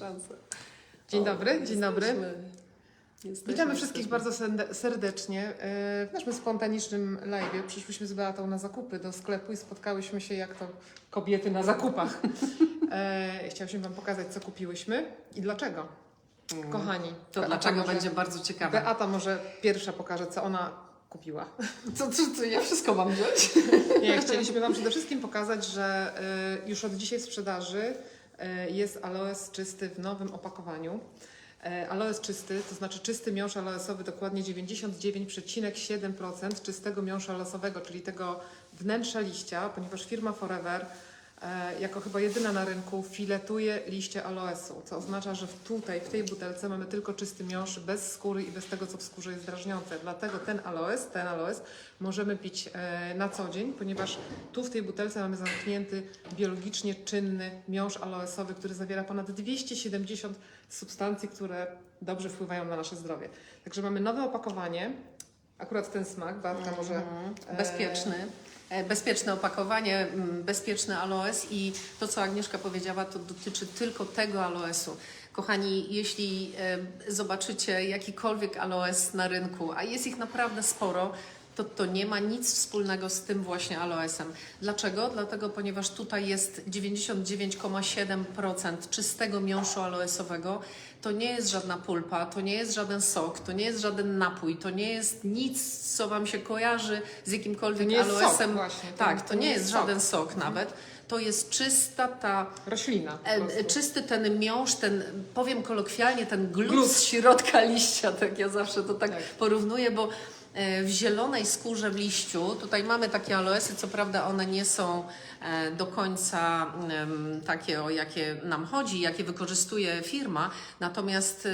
szansę. Dzień O, dobry, dzień dobry. jesteśmy. Witamy wszystkich jesteśmy. bardzo serdecznie e, w naszym spontanicznym live. Przyszłyśmy z Beatą na zakupy do sklepu i spotkałyśmy się jak to kobiety na zakupach. E, Chciałyśmy Wam pokazać, co kupiłyśmy i dlaczego. Mm. Kochani, To Beata dlaczego może, będzie bardzo ciekawe. Beata może pierwsza pokaże, co ona kupiła. Co, co, co, ja wszystko mam wziąć? Nie, chcieliśmy Wam przede wszystkim pokazać, że y, już od dzisiaj w sprzedaży jest aloes czysty w nowym opakowaniu. Y, Aloes czysty, to znaczy czysty miąższ aloesowy, dokładnie 99,7% czystego miąższu aloesowego, czyli tego wnętrza liścia, ponieważ firma Forever e, jako chyba jedyna na rynku filetuje liście aloesu, co oznacza, że tutaj w tej butelce mamy tylko czysty miąższ bez skóry i bez tego, co w skórze jest drażniące. Dlatego ten aloes, ten aloes możemy pić e, na co dzień, ponieważ tu w tej butelce mamy zamknięty biologicznie czynny miąższ aloesowy, który zawiera ponad 270 substancji, które dobrze wpływają na nasze zdrowie. Także mamy nowe opakowanie, akurat ten smak, Bartka może... Mhm. e, Bezpieczny. E, Bezpieczne opakowanie, mm, bezpieczny aloes i to, co Agnieszka powiedziała, to dotyczy tylko tego aloesu. Kochani, jeśli e, zobaczycie jakikolwiek aloes na rynku, a jest ich naprawdę sporo, to to nie ma nic wspólnego z tym właśnie aloesem. Dlaczego? Dlatego, ponieważ tutaj jest 99,7% czystego miąższu aloesowego. To nie jest żadna pulpa, to nie jest żaden sok, to nie jest żaden napój, to nie jest nic, co Wam się kojarzy z jakimkolwiek To nie jest sok aloesem. właśnie, to- tak, to nie nie jest sok. żaden sok nawet. To jest czysta ta Roślina. E, czysty ten miąższ, ten, powiem kolokwialnie, ten glut, Glut. z środka liścia, tak ja zawsze to tak, Tak. porównuję, bo w zielonej skórze w liściu, tutaj mamy takie aloesy, co prawda one nie są e, do końca takie, o jakie nam chodzi, jakie wykorzystuje firma, natomiast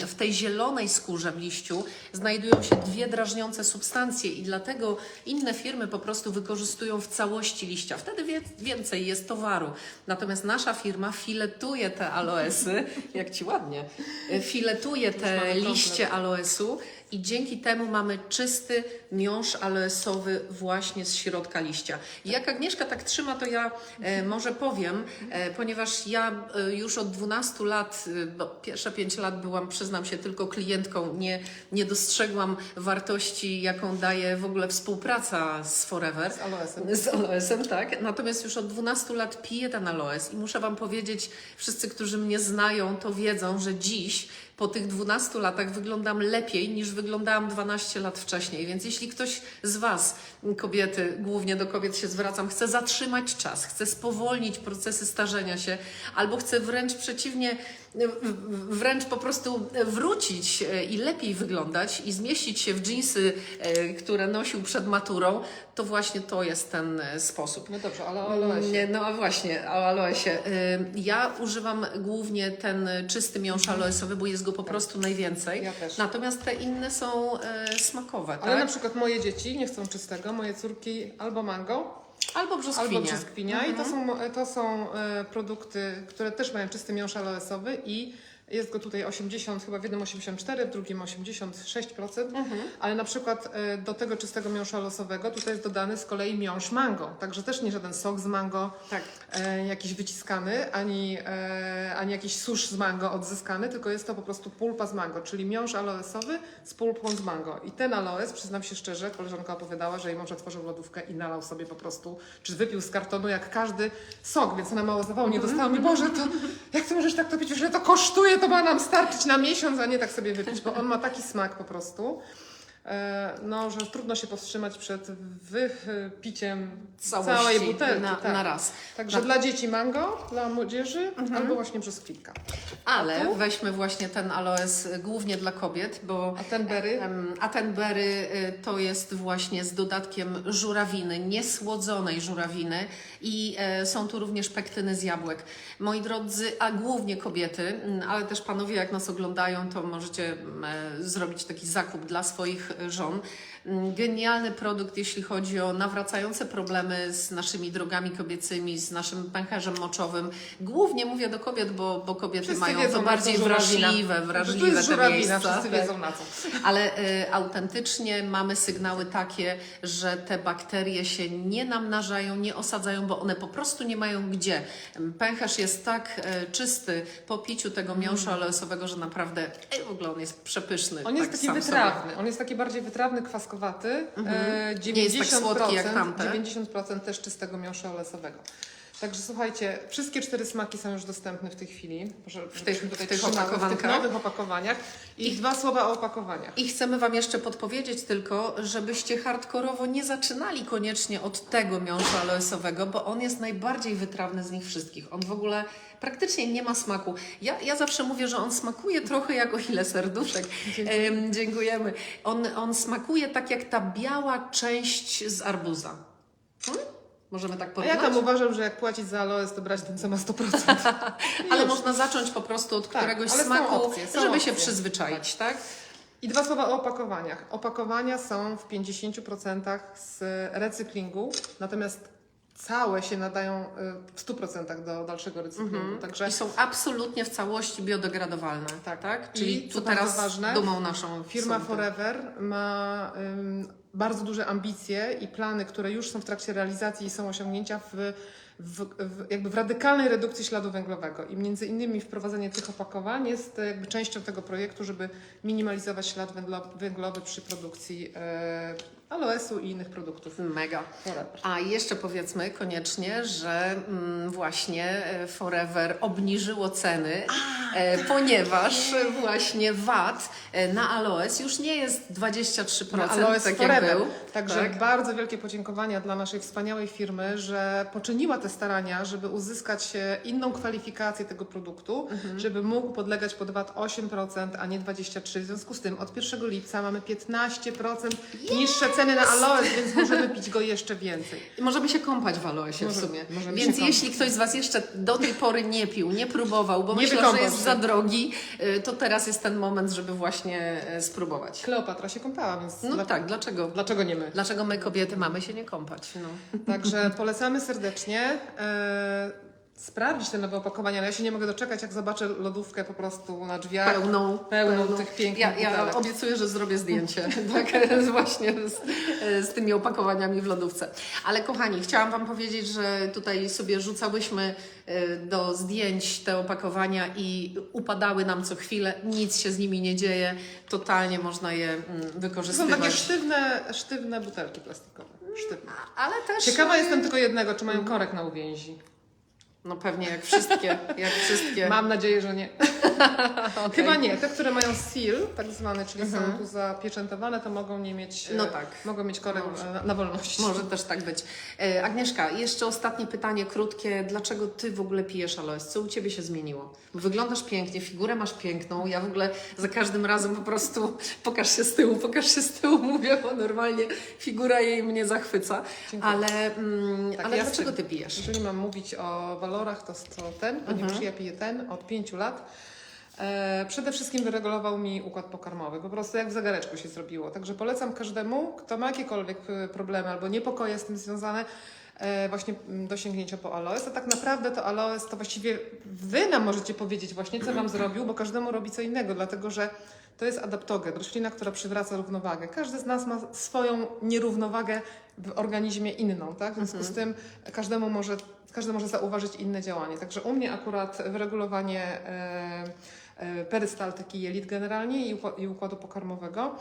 w tej zielonej skórze w liściu znajdują się dwie drażniące substancje i dlatego inne firmy po prostu wykorzystują w całości liścia. Wtedy więcej jest towaru. Natomiast nasza firma filetuje te aloesy, jak ci ładnie, e, filetuje te liście aloesu i dzięki temu mamy czysty miąższ aloesowy właśnie z środka liścia. Jak Agnieszka tak trzyma, to ja e, może powiem, e, ponieważ ja e, już od 12 lat, e, bo pierwsze 5 lat byłam, przyznam się, tylko klientką, nie, nie dostrzegłam wartości, jaką daje w ogóle współpraca z Forever. Z aloesem. Z aloesem, tak. Natomiast już od 12 lat piję ten aloes i muszę Wam powiedzieć, wszyscy, którzy mnie znają, to wiedzą, że dziś po tych 12 latach wyglądam lepiej niż wyglądałam 12 lat wcześniej. Więc jeśli ktoś z Was, kobiety, głównie do kobiet się zwracam, chce zatrzymać czas, chce spowolnić procesy starzenia się, albo chce wręcz przeciwnie, wręcz po prostu wrócić e, i lepiej wyglądać i zmieścić się w dżinsy, e, które nosił przed maturą, to właśnie to jest ten e, sposób. No dobrze, ale o aloesie. Nie, no a właśnie, o aloesie. Ja używam głównie ten czysty miąższ aloesowy, bo jest go po prostu najwięcej. Ja też. Natomiast te inne są smakowe, Ale na tak? przykład moje dzieci nie chcą czystego, moje córki albo mango, Albo brzoskwinia. albo brzoskwinia i to są, to są e, produkty, które też mają czysty miąższ aloesowy i jest go tutaj 80, chyba w jednym 84, w drugim 86%, Mhm. ale na przykład e, do tego czystego miąższa aloesowego tutaj jest dodany z kolei miąższ mango, także też nie żaden sok z mango, Tak. e, jakiś wyciskany, ani, e, ani jakiś susz z mango odzyskany, tylko jest to po prostu pulpa z mango, czyli miąższ aloesowy z pulpą z mango. I ten aloes, przyznam się szczerze, koleżanka opowiadała, że jej mąż otworzył lodówkę i nalał sobie po prostu, czy wypił z kartonu jak każdy sok, więc ona mało zawału nie dostała. Mówi, Boże, to jak ty możesz tak to pić, że to kosztuje, to ma nam starczyć na miesiąc, a nie tak sobie wypić, bo on ma taki smak po prostu. E, No, że trudno się powstrzymać przed wypiciem Całości całej butelki. na, tak. na raz. Także Na- dla dzieci mango, dla młodzieży albo właśnie brzoskwinka. Ale tu? weźmy właśnie ten aloes głównie dla kobiet, bo A ten berry? Em, A ten berry y, to jest właśnie z dodatkiem żurawiny, niesłodzonej żurawiny i e, są tu również pektyny z jabłek. Moi drodzy, a głównie kobiety, mm, ale też panowie jak nas oglądają, to możecie mm, e, zrobić taki zakup dla swoich żon. Mm, Genialny produkt, jeśli chodzi o nawracające problemy z naszymi drogami kobiecymi, z naszym pęcherzem moczowym. Głównie mówię do kobiet, bo, bo kobiety Wszyscy mają wiedzą, to bardziej żurawina. wrażliwe, to wrażliwe jest te miejsca. wszyscy Tak. wiedzą na co. Ale y, autentycznie mamy sygnały takie, że te bakterie się nie namnażają, nie osadzają, bo one po prostu nie mają gdzie. Pęcherz jest tak y, czysty po piciu tego miąższa oleosowego, że naprawdę ej, w ogóle on jest przepyszny. On jest tak taki wytrawny, on jest taki bardziej wytrawny, kwaskowaty. E, 90%, Nie jest tak słodki jak tamte. 90% też czystego miąższa olesowego. Także słuchajcie, wszystkie cztery smaki są już dostępne w tej chwili. Może, tych- żebyśmy tutaj w tych w tych nowych opakowaniach. I dwa słowa o opakowaniach. I chcemy Wam jeszcze podpowiedzieć tylko, żebyście hardkorowo nie zaczynali koniecznie od tego miąższa aloesowego, bo on jest najbardziej wytrawny z nich wszystkich. On w ogóle praktycznie nie ma smaku. Ja, ja zawsze mówię, że on smakuje trochę jak o ile serduszek. Em, dziękujemy. On, on smakuje tak jak ta biała część z arbuza. Hmm? Możemy tak A ja tam uważam, że jak płacić za aloes, to brać ten, co ma 100%. Ale Już. można zacząć po prostu od Tak, któregoś ale są smaku, opcje, są żeby opcje. się przyzwyczaić, tak? I dwa słowa o opakowaniach. Opakowania są w 50% z recyklingu, natomiast całe się nadają y, w 100% do dalszego recyklingu. Także I są absolutnie w całości biodegradowalne. Tak. tak? I Czyli co tu bardzo teraz ważne, dumą naszą Firma są te- Forever ma ym, bardzo duże ambicje i plany, które już są w trakcie realizacji i są osiągnięcia w, w, w, jakby w radykalnej redukcji śladu węglowego. I między innymi wprowadzenie tych opakowań jest e, jakby częścią tego projektu, żeby minimalizować ślad węglo, węglowy przy produkcji e, i innych produktów Mega. Forever. A jeszcze powiedzmy koniecznie, że mm, właśnie e, Forever obniżyło ceny, e, ponieważ e, właśnie VAT e, na aloes już nie jest 23%, Na Aloes tak jak Forever. był. Także Tak. bardzo wielkie podziękowania dla naszej wspaniałej firmy, że poczyniła te starania, żeby uzyskać e, inną kwalifikację tego produktu, Mhm. żeby mógł podlegać pod VAT 8%, a nie 23%. W związku z tym od 1 lipca mamy 15% niższe ceny na aloes, więc możemy pić go jeszcze więcej. I Możemy się kąpać w aloesie Może- w sumie. Więc jeśli ktoś z Was jeszcze do tej pory nie pił, nie próbował, bo Nie myślę, że jest się. za drogi, y, to teraz jest ten moment, żeby właśnie e, spróbować. Kleopatra się kąpała, więc No dla- tak, dlaczego? dlaczego nie my? Dlaczego my kobiety mamy się nie kąpać? No. Także polecamy serdecznie. Sprawdzić te nowe opakowania, ale ja się nie mogę doczekać, jak zobaczę lodówkę po prostu na drzwiach. Pełną, Pełną tych pięknych Ja, ja butelek. obiecuję, że zrobię zdjęcie tak, właśnie z, z tymi opakowaniami w lodówce. Ale kochani, chciałam Wam powiedzieć, że tutaj sobie rzucałyśmy e, do zdjęć te opakowania i upadały nam co chwilę. Nic się z nimi nie dzieje. Totalnie można je mm, To są wykorzystywać. takie sztywne, sztywne butelki plastikowe. Sztywne. Ale też... Ciekawa e, jestem tylko jednego, czy mają korek na uwięzi. No pewnie jak wszystkie, jak wszystkie. Mam nadzieję, że nie. Okej. Chyba nie. Te, które mają seal, tak zwany, czyli są tu zapieczętowane, to mogą nie mieć, e, No tak. mogą mieć korek Może. e, na wolności. Może też tak być. E, Agnieszka, jeszcze ostatnie pytanie krótkie. Dlaczego ty w ogóle pijesz aloes? Co u ciebie się zmieniło? Wyglądasz pięknie, figurę masz piękną. Ja w ogóle za każdym razem po prostu pokaż się z tyłu, pokaż się z tyłu, mówię, bo normalnie figura jej mnie zachwyca. Dziękuję. Ale, mm, Tak, ale ja dlaczego ty pijesz? Jeżeli mam mówić o walorach, to, to ten, ponieważ ja piję ten od pięciu lat. E, przede wszystkim wyregulował mi układ pokarmowy, po prostu jak w zegareczku się zrobiło. Także polecam każdemu, kto ma jakiekolwiek e, problemy albo niepokoje z tym związane, e, właśnie mm, do sięgnięcia po aloes. A tak naprawdę to aloes to właściwie wy nam możecie powiedzieć właśnie, co wam zrobił, bo każdemu robi co innego, dlatego że to jest adaptogen, roślina, która przywraca równowagę. Każdy z nas ma swoją nierównowagę w organizmie inną, tak? W związku z tym każdemu może, każdy może zauważyć inne działanie. Także u mnie akurat wyregulowanie e, perystaltyki jelit generalnie i, ukła- i układu pokarmowego.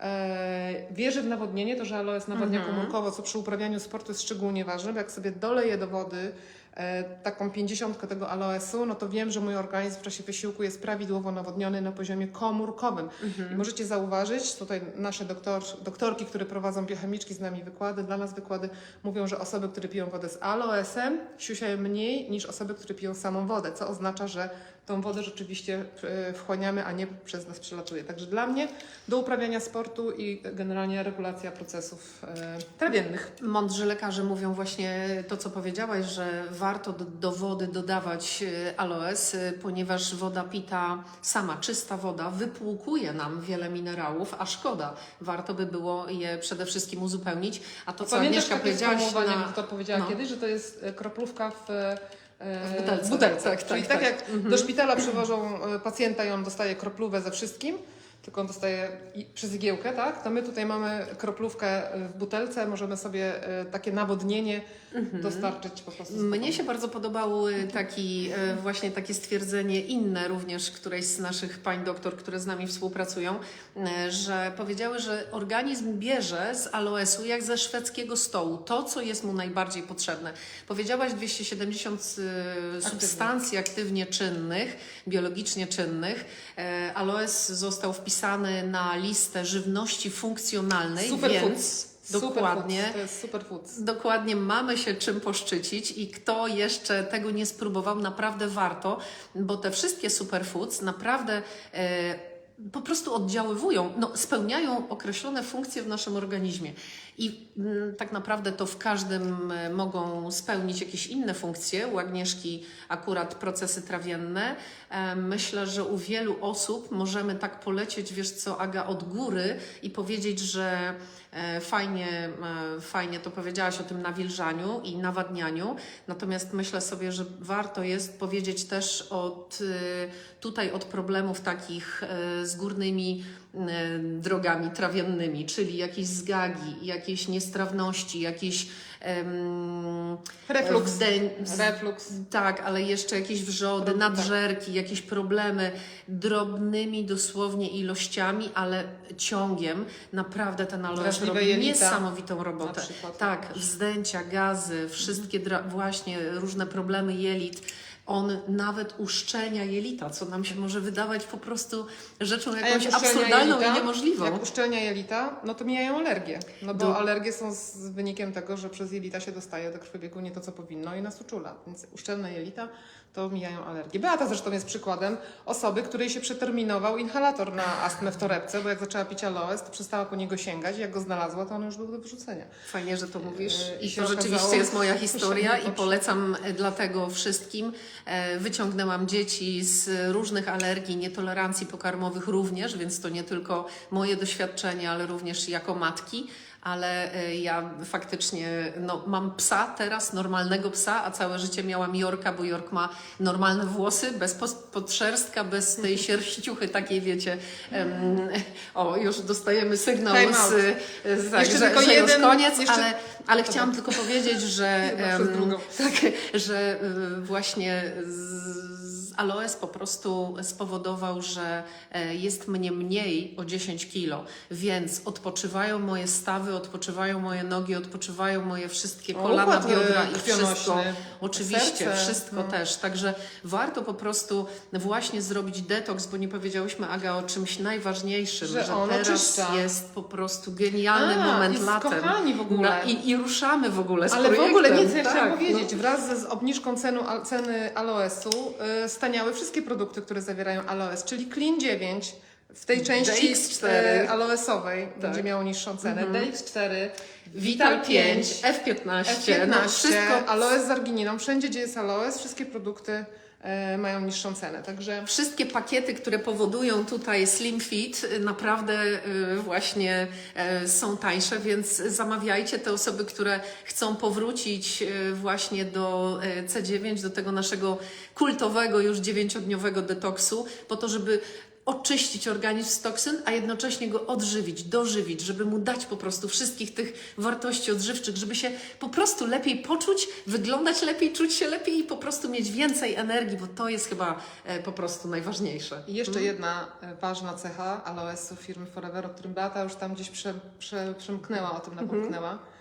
E, wierzę w nawodnienie, to że aloes nawadnia komórkowo, co przy uprawianiu sportu jest szczególnie ważne, bo jak sobie doleję do wody e, taką pięćdziesiątkę tego aloesu, no to wiem, że mój organizm w czasie wysiłku jest prawidłowo nawodniony na poziomie komórkowym. I możecie zauważyć, tutaj nasze doktor, doktorki, które prowadzą biochemiczki z nami wykłady, dla nas wykłady, mówią, że osoby, które piją wodę z aloesem, siusiają mniej niż osoby, które piją samą wodę, co oznacza, że tą wodę rzeczywiście e, wchłaniamy, a nie przez nas przelatuje. Także dla mnie do uprawiania sportu i generalnie regulacja procesów e, trawiennych. Mądrzy lekarze mówią właśnie to, co powiedziałaś, że warto do, do wody dodawać e, aloes, ponieważ woda pita, sama czysta woda, wypłukuje nam wiele minerałów, a szkoda. Warto by było je przede wszystkim uzupełnić. A to, co Pamiętasz Agnieszka powiedziałaś to powiedziała no. kiedyś, że to jest kroplówka w, W butelce. w butelce. Tak, Czyli tak, tak, tak. jak Mhm. do szpitala przywożą e, pacjenta i on dostaje kroplówę ze wszystkim, tylko on dostaje przez igiełkę, tak? To my tutaj mamy kroplówkę e, w butelce, możemy sobie e, takie nawodnienie dostarczyć po prostu. Mnie się bardzo podobał y, taki, y, właśnie takie stwierdzenie inne również którejś z naszych pań doktor, które z nami współpracują, y, że powiedziały, że organizm bierze z aloesu jak ze szwedzkiego stołu to, co jest mu najbardziej potrzebne. Powiedziałaś 270 y, substancji aktywnie czynnych, biologicznie czynnych. E, Aloes został wpisany na listę żywności funkcjonalnej, Superfoods. więc dokładnie. Superfoods. To jest superfoods. Dokładnie, mamy się czym poszczycić i kto jeszcze tego nie spróbował, naprawdę warto, bo te wszystkie superfoods naprawdę e, po prostu oddziaływują, no, spełniają określone funkcje w naszym organizmie. I mm, tak naprawdę to w każdym e, mogą spełnić jakieś inne funkcje. U Agnieszki akurat procesy trawienne. E, myślę, że u wielu osób możemy tak polecieć, wiesz co, Aga, od góry i powiedzieć, że e, fajnie, fajnie to powiedziałaś o tym nawilżaniu i nawadnianiu. Natomiast myślę sobie, że warto jest powiedzieć też od, tutaj od problemów takich z górnymi drogami trawiennymi, czyli jakieś zgagi, jakieś niestrawności, jakieś wdeń- wz- Reflux. tak, ale jeszcze jakieś wrzody, Pro- nadżerki, jakieś problemy drobnymi dosłownie ilościami, ale ciągiem. Naprawdę ten aloes robi jelita niesamowitą robotę. przykład. Tak, wzdęcia, gazy, wszystkie właśnie różne problemy jelit. On nawet uszczelnia jelita, co nam się może wydawać po prostu rzeczą jak jakąś uszczelnia absurdalną jelita, i niemożliwą. Jak uszczelnia jelita, no to mijają alergie. No bo Do- alergie są z wynikiem tego, że przez jelita się dostaje do krwiobiegu nie to, co powinno i nas uczula. Więc uszczelne jelita to mijają alergie. Beata zresztą jest przykładem osoby, której się przeterminował inhalator na astmę w torebce, bo jak zaczęła pić aloes, to przestała po niego sięgać i jak go znalazła, to on już był do wyrzucenia. Fajnie, że to mówisz. Yy, I to rzeczywiście okazało, jest moja historia i polecam e, dlatego wszystkim. E, Wyciągnęłam dzieci z różnych alergii, nietolerancji pokarmowych również, więc to nie tylko moje doświadczenie, ale również jako matki. Ale e, ja faktycznie no, mam psa teraz, normalnego psa, a całe życie miałam Jorka, bo Jork ma normalne włosy, bez podszerstka, bez tej sierściuchy takiej, wiecie. o, już dostajemy sygnał z, z tak, Jeszcze że, tylko że już jeden- koniec, jeszcze- ale, ale chciałam tylko powiedzieć, że, drugą. tak, że y, właśnie z aloes po prostu spowodował, że e, jest mnie mniej o 10 kilo, więc odpoczywają moje stawy, odpoczywają moje nogi, odpoczywają moje wszystkie kolana, układ, biodra e, i wszystko. Oczywiście, serce. wszystko No. też. Także warto po prostu właśnie zrobić detoks, bo nie powiedziałyśmy, Aga, o czymś najważniejszym, Że że, teraz oczyszcza. jest po prostu genialny A, moment latem. skochani w ogóle. Na, i, I ruszamy w ogóle z Ale w ogóle nie, co ja Tak, chciałam no. powiedzieć. Wraz ze z obniżką cenu, ceny aloesu y, staniały wszystkie produkty, które zawierają aloes, czyli Clean 9 w tej części DX4. y, aloesowej Tak. będzie miało niższą cenę. Mhm. DX4, Vital 5, F15, F15, no wszystko, aloes z argininą. Wszędzie, gdzie jest aloes, wszystkie produkty mają niższą cenę. Także Wszystkie pakiety, które powodują tutaj Slim Fit, y, naprawdę y, właśnie są tańsze, więc zamawiajcie te osoby, które chcą powrócić właśnie do y, C9, do tego naszego kultowego już dziewięciodniowego detoksu, po to, żeby oczyścić organizm z toksyn, a jednocześnie go odżywić, dożywić, żeby mu dać po prostu wszystkich tych wartości odżywczych, żeby się po prostu lepiej poczuć, wyglądać lepiej, czuć się lepiej i po prostu mieć więcej energii, bo to jest chyba e, po prostu najważniejsze. I jeszcze jedna e, ważna cecha aloesu firmy Forever, o którym Beata już tam gdzieś prze, prze, przemknęła, o tym napomknęła. E,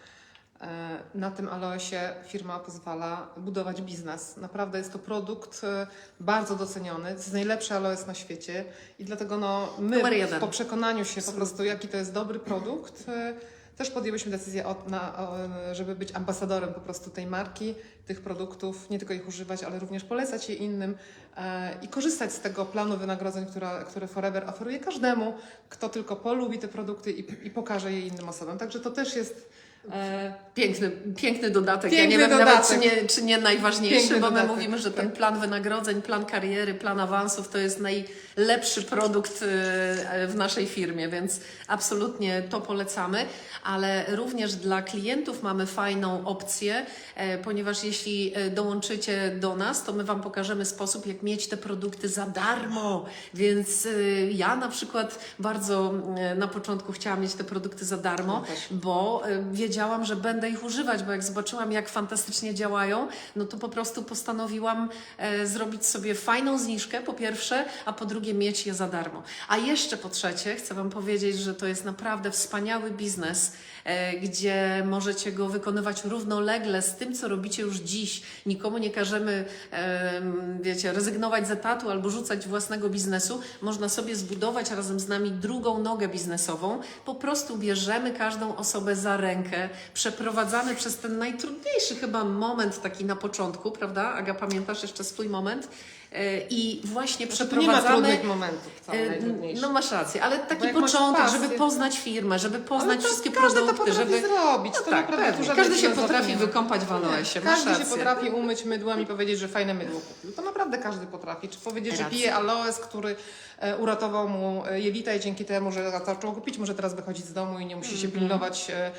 Na tym aloesie firma pozwala budować biznes. Naprawdę jest to produkt e, bardzo doceniony. To jest najlepszy aloes na świecie i dlatego no, my po przekonaniu się po prostu, jaki to jest dobry produkt, e, też podjęłyśmy decyzję, o, na, o, żeby być ambasadorem po prostu tej marki, tych produktów, nie tylko ich używać, ale również polecać je innym e, i korzystać z tego planu wynagrodzeń, która, który Forever oferuje każdemu, kto tylko polubi te produkty i, i pokaże je innym osobom. Także to też jest E, Piękny, piękny dodatek. ja Piękny nie wiem nawet, czy dodatek. nie, czy nie najważniejszy, Piękny bo my dodatek, mówimy, że ten tak. plan wynagrodzeń, plan kariery, plan awansów to jest najlepszy produkt e, w naszej firmie, więc absolutnie to polecamy, ale również dla klientów mamy fajną opcję, e, ponieważ jeśli e, dołączycie do nas, to my Wam pokażemy sposób, jak mieć te produkty za darmo. Więc e, ja na przykład bardzo e, na początku chciałam mieć te produkty za darmo, Ja też. bo e, wiedziałam, że będę ich używać, bo jak zobaczyłam, jak fantastycznie działają, no to po prostu postanowiłam e, zrobić sobie fajną zniżkę, po pierwsze, a po drugie mieć je za darmo. A jeszcze po trzecie, chcę Wam powiedzieć, że to jest naprawdę wspaniały biznes, e, gdzie możecie go wykonywać równolegle z tym, co robicie już dziś. Nikomu nie każemy, em, wiecie, rezygnować z etatu albo rzucać własnego biznesu. Można sobie zbudować razem z nami drugą nogę biznesową. Po prostu bierzemy każdą osobę za rękę, przeprowadzamy przez ten najtrudniejszy chyba moment taki na początku, prawda? Aga, pamiętasz jeszcze swój moment? E, I właśnie Znaczy, tu nie ma przeprowadzamy. trudnych momentów E. No masz rację, ale taki początek, pasję- żeby poznać firmę, żeby poznać to wszystkie każdy produkty, to żeby. zrobić. No to tak, naprawdę Każdy się potrafi nie wykąpać w aloesie. masz Każdy się rację. potrafi umyć mydłem i powiedzieć, że fajne mydło kupił. To naprawdę każdy potrafi. Czy powiedzieć, że Racja. pije aloes, który e, uratował mu jelita i dzięki temu, że zaczął go pić, może teraz wychodzić z domu i nie musi się pilnować e,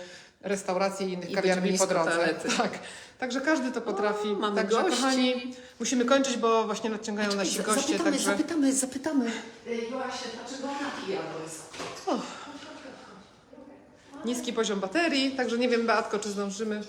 restauracji i innych. I kawiarni po drodze. toalety. Tak. Także każdy to potrafi. O, mamy Także gości. kochani, musimy kończyć, bo właśnie nadciągają nasi goście. Zapytamy, Także zapytamy, zapytamy. Joasie, dlaczego ona aloes? niski poziom baterii. Także nie wiem, Beatko, czy zdążymy.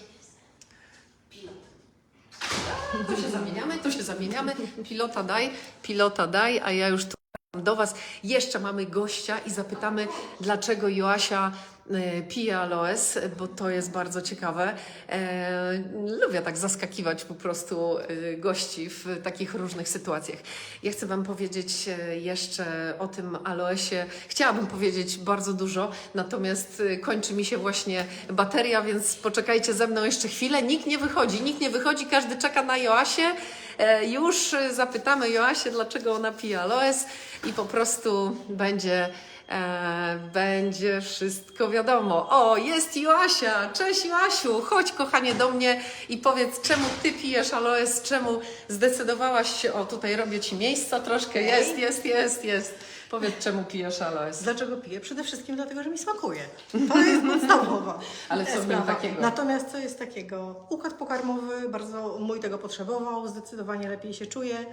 Tu się zamieniamy, tu się zamieniamy. Pilota daj, pilota daj, a ja już tu do Was. Jeszcze mamy gościa i zapytamy, dlaczego Joasia e, pije aloes, bo to jest bardzo ciekawe. E, lubię tak zaskakiwać po prostu e, gości w takich różnych sytuacjach. Ja chcę Wam powiedzieć e, jeszcze o tym aloesie. Chciałabym powiedzieć bardzo dużo, natomiast kończy mi się właśnie bateria, więc poczekajcie ze mną jeszcze chwilę. Nikt nie wychodzi, nikt nie wychodzi, każdy czeka na Joasię. E, Już e, zapytamy Joasię, dlaczego ona pije aloes i po prostu będzie, e, będzie wszystko wiadomo. O, jest Joasia! Cześć Joasiu! Chodź kochanie do mnie i powiedz, czemu Ty pijesz aloes, czemu zdecydowałaś się, o tutaj robię Ci miejsca troszkę, jest, jest, jest, jest. Powiedz, czemu pijesz aloes. Dlaczego piję? Przede wszystkim dlatego, że mi smakuje. To jest podstawowa Ale co w nim sprawa. takiego? Natomiast co jest takiego? Układ pokarmowy, bardzo mój tego potrzebował, zdecydowanie lepiej się czuję.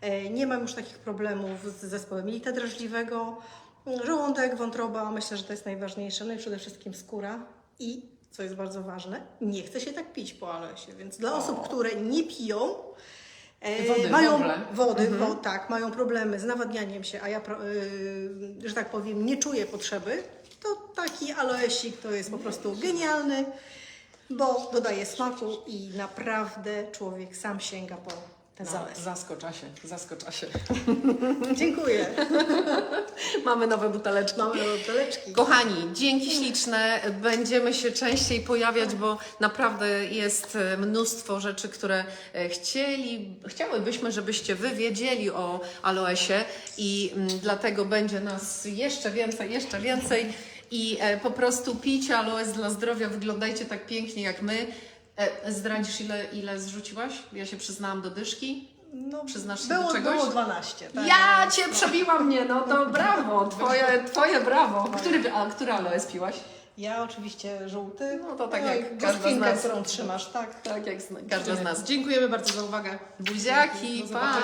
E, Nie mam już takich problemów z zespołem jelita drażliwego. Żołądek, wątroba, myślę, że to jest najważniejsze. No i przede wszystkim skóra i, co jest bardzo ważne, nie chce się tak pić po aloesie. Więc dla osób, które nie piją, Wody mają wody, wo, tak, mają problemy z nawadnianiem się, a ja, y, że tak powiem, nie czuję potrzeby, to taki aloesik to jest po prostu genialny, bo dodaje smaku i naprawdę człowiek sam sięga po ten aloes. zaskocza się, zaskocza się. Dziękuję. Mamy nowe buteleczki. Mamy buteleczki. Kochani, dzięki śliczne. Będziemy się częściej pojawiać, bo naprawdę jest e, mnóstwo rzeczy, które e, chcieli, chciałybyśmy, żebyście wy wiedzieli o aloesie i mm, dlatego będzie nas jeszcze więcej, jeszcze więcej. I e, po prostu pijcie aloes dla zdrowia, wyglądajcie tak pięknie jak my. E, zdradzisz ile, ile zrzuciłaś? Ja się przyznałam do dyszki. No, Przyznasz się było, do czegoś? Było 12. Tak? Ja cię przebiła mnie, no to brawo, twoje, twoje brawo. Który, a który aloes piłaś? Ja oczywiście żółty. No to tak i jak każda z nas. którą trzymasz, tak. Tak jak każda z nas. Dziękujemy bardzo za uwagę. Buziaki, pa!